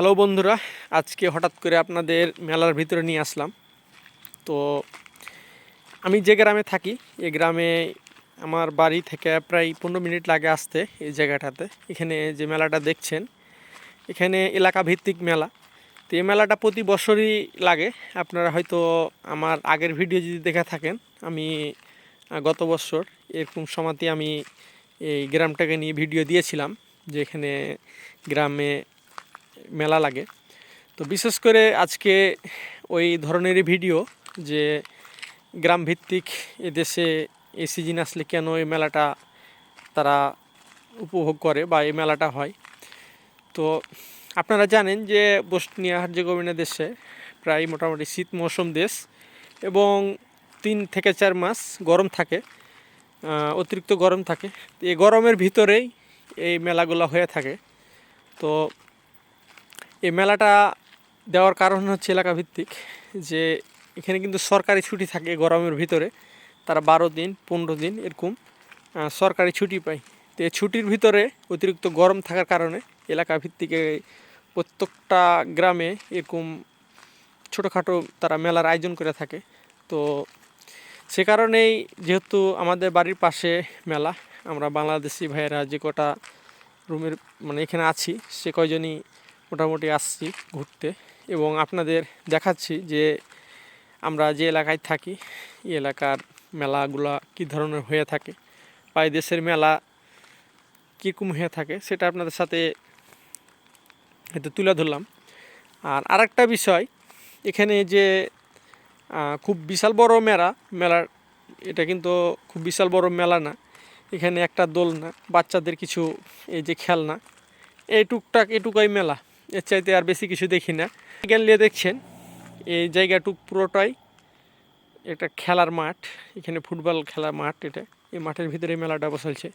Hello বন্ধুরা, আজকে হঠাৎ করে আপনাদের মেলার ভিতরে নিয়ে আসলাম। তো আমি যে গ্রামে থাকি এই গ্রামে আমার বাড়ি থেকে প্রায় পনেরো মিনিট লাগে আসতে এই জায়গাটাতে। এখানে যে মেলাটা দেখছেন, এখানে এলাকা ভিত্তিক মেলা। তো এই মেলাটা প্রতি বছরই লাগে। আপনারা হয়তো আমার আগের ভিডিও যদি দেখে থাকেন, আমি গত বছর এরকম সময়তে আমি এই গ্রামটাকে নিয়ে ভিডিও দিয়েছিলাম, যে এখানে গ্রামে মেলা লাগে। তো বিশেষ করে আজকে ওই ধরনেরই ভিডিও যে গ্রাম ভিত্তিক এদেশে এই সিজন আসলে কেন এই মেলাটা তারা উপভোগ করে বা এই মেলাটা হয়। তো আপনারা জানেন যে বসনিয়া হার্জেগোভিনা দেশে প্রায় মোটামুটি শীত মৌসুম দেশ এবং তিন থেকে চার মাস গরম থাকে অতিরিক্ত গরম থাকে। এই গরমের ভিতরেই এই মেলাগুলো হয়ে থাকে। তো মেলাটা দেওয়ার কারণ হচ্ছে এলাকা ভিত্তিক যে এখানে কিন্তু সরকারি ছুটি থাকে গরমের ভিতরে। তারা বারো দিন, পনেরো দিন এরকম সরকারি ছুটি পায়। তো এই ছুটির ভিতরে অতিরিক্ত গরম থাকার কারণে এলাকা ভিত্তিক প্রত্যেকটা গ্রামে এরকম ছোটোখাটো তারা মেলার আয়োজন করে থাকে। তো সে কারণেই যেহেতু আমাদের বাড়ির পাশে মেলা, আমরা বাংলাদেশি ভাইয়েরা যে কটা রুমের মানে এখানে আছি, সে কয়জনই মোটামুটি আসছি ঘুরতে এবং আপনাদের দেখাচ্ছি যে আমরা যে এলাকায় থাকি, এই এলাকার মেলাগুলা কী ধরনের হয়ে থাকে বা দেশের মেলা কীরকম হয়ে থাকে সেটা আপনাদের সাথে হয়তো তুলে ধরলাম। আর আরেকটা বিষয়, এখানে যে খুব বিশাল বড় মেলা, মেলার, এটা কিন্তু খুব বিশাল বড় মেলা না, এখানে একটা দোলনা, বাচ্চাদের কিছু এই যে খেলনা, এই টুকটাক এটুকাই মেলা। এর চাইতে আর বেশি কিছু দেখি না। এখানে দেখছেন, এই জায়গাটুক পুরোটাই একটা খেলার মাঠ, এখানে ফুটবল খেলার মাঠ এটা, এই মাঠের ভিতরে মেলাটা বসেছে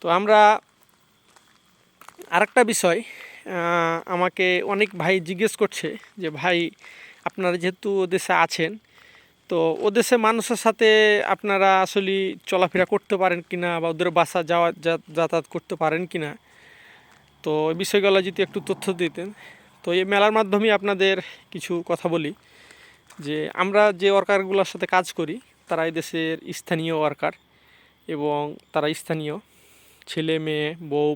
তো আমরা আরেকটা বিষয় আমাকে অনেক ভাই জিজ্ঞেস করছে যে, ভাই, আপনারা যেহেতু দেশে আছেন, তো ও দেশে মানুষের সাথে আপনারা আসলে চলাফেরা করতে পারেন কিনা বা ওদের বাসা যাওয়া যাতায়াত করতে পারেন কিনা? তো এই বিষয়গুলো যদি একটু তথ্য দিতেন। তো এই মেলার মাধ্যমে আপনাদের কিছু কথা বলি, যে আমরা যে ওয়ার্কারগুলোর সাথে কাজ করি, তারা এই দেশের স্থানীয় ওয়ার্কার এবং তারা স্থানীয়। ছেলে, মেয়ে, বউ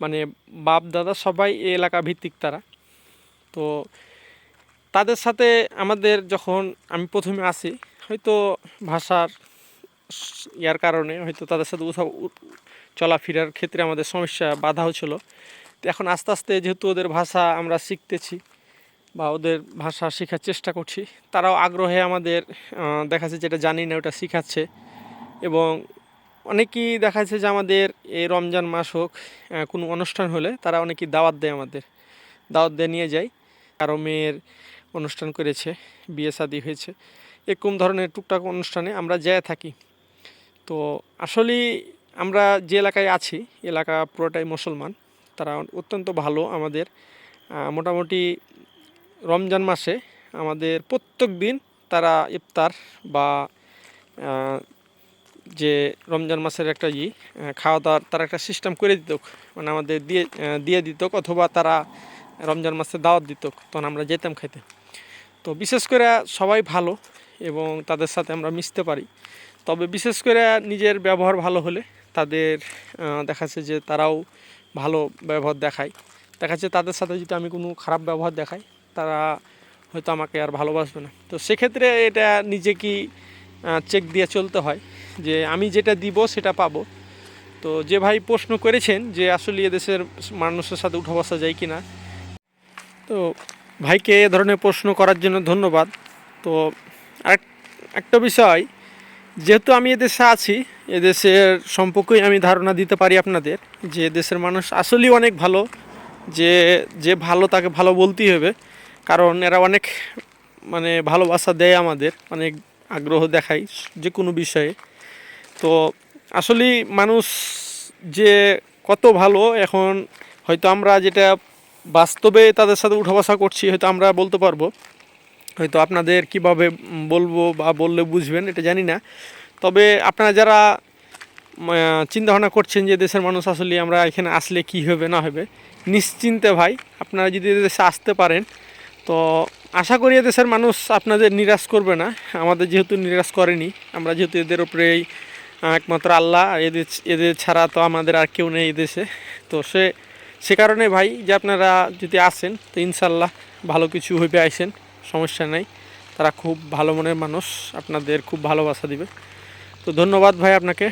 মানে বাপ, দাদা সবাই এই এলাকা ভিত্তিক তারা। তো তাদের সাথে আমাদের যখন আমি প্রথমে আসি, হয়তো ভাষার ইয়ার কারণে হয়তো তাদের সাথে উঠা চলাফেরার ক্ষেত্রে আমাদের সমস্যা বাধা হচ্ছিল তো এখন আস্তে আস্তে যেহেতু ওদের ভাষা আমরা শিখতেছি বা ওদের ভাষা শেখার চেষ্টা করছি, তারাও আগ্রহে আমাদের দেখা যাচ্ছে যেটা জানি না, ওটা শেখাচ্ছে। এবং অনেকেই দেখা যাচ্ছে যে আমাদের এই রমজান মাস হোক কোনো অনুষ্ঠান হলে তারা অনেকেই দাওয়াত দেয় আমাদের। দাওয়াত দিয়ে নিয়ে যায়। কারও মেয়ের অনুষ্ঠান করেছে, বিয়ে শাদি হয়েছে। এরকম ধরনের টুকটাক অনুষ্ঠানে আমরা যেয়ে থাকি। তো আসলে আমরা যে এলাকায় আছি, এলাকা পুরোটাই মুসলমান, তারা অত্যন্ত ভালো আমাদের। মোটামুটি রমজান মাসে আমাদের প্রত্যেক দিন তারা ইফতার বা যে রমজান মাসের একটা ই খাওয়া দাওয়ার তারা একটা সিস্টেম করে দিত মানে আমাদের দিয়ে দিয়ে দিত অথবা তারা রমজান মাসে দাওয়াত দিত তখন আমরা যেতাম খাইতে। তো বিশেষ করে সবাই ভালো এবং তাদের সাথে আমরা মিশতে পারি। তবে বিশেষ করে নিজের ব্যবহার ভালো হলে তাদের আহ, দেখা যে তারাও ভালো ব্যবহার দেখায়। দেখা যাচ্ছে তাদের সাথে যদি আমি কোনো খারাপ ব্যবহার দেখাই তারা হয়তো আমাকে আর ভালোবাসবে না। তো সেক্ষেত্রে এটা নিজেকেই চেক দিয়ে চলতে হয় যে আমি যেটা দিব সেটা পাবো। তো যে ভাই প্রশ্ন করেছেন যে আসলে এদেশের মানুষের সাথে উঠা বসা যায় কি না তো ভাইকে এ ধরনের প্রশ্ন করার জন্য ধন্যবাদ। তো একটা বিষয় যেহেতু আমি এদেশে আছি, এদেশের সম্পর্কেই আমি ধারণা দিতে পারি আপনাদের যে দেশের মানুষ আসলেই অনেক ভালো, যে যে ভালো তাকে ভালো বলতেই হবে। কারণ এরা অনেক মানে ভালোবাসা দেয় আমাদের, অনেক আগ্রহ দেখায় যে কোনো বিষয়ে। তো আসলেই মানুষ যে কত ভালো, এখন হয়তো আমরা যেটা বাস্তবে তাদের সাথে উঠা বসা করছি, হয়তো আমরা বলতে পারব। হয়তো আপনাদের কীভাবে বলব বা বললে বুঝবেন এটা জানি না। তবে আপনারা যারা চিন্তা ভাবনা করছেন যে দেশের মানুষ আসলে আমরা এখানে আসলে কি হবে না হবে নিশ্চিন্তে ভাই আপনারা যদি এ দেশে আসতে পারেন তো আশা করি দেশের মানুষ আপনাদের নিরাশ করবে না। আমাদের যেহেতু নিরাশ করেনি আমরা যেহেতু এদের উপরেই আহ, একমাত্র আল্লাহ এদের এদের ছাড়া তো আমাদের আর কেউ নেই এদেশে তো সে সে কারণে ভাই যে আপনারা যদি আসেন তো ইনশাল্লাহ ভালো কিছু হইবে আইসেন। সমস্যা নেই। তারা খুব ভালো মনের মানুষ, আপনাদের খুব ভালোবাসা দিবে। তো ধন্যবাদ ভাই আপনাকে।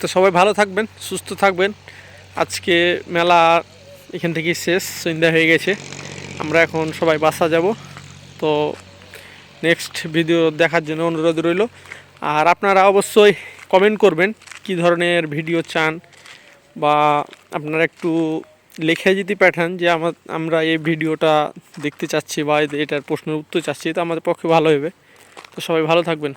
তো সবাই ভালো থাকবেন, সুস্থ থাকবেন। আজকে মেলা এখান থেকেই শেষ, সন্ধ্যা হয়ে গেছে। আমরা এখন সবাই বাসা যাব। তো নেক্সট ভিডিও দেখার জন্য অনুরোধ রইল। আর আপনারা অবশ্যই কমেন্ট করবেন, কি ধরনের ভিডিও চান, বা আপনারা একটু লিখে যদি পাঠান যে আমার, আমরা এই ভিডিওটা দেখতে চাচ্ছি বা এটার প্রশ্নের উত্তর চাচ্ছি, তো আমাদের পক্ষে ভালো হবে। তো সবাই ভালো থাকবেন।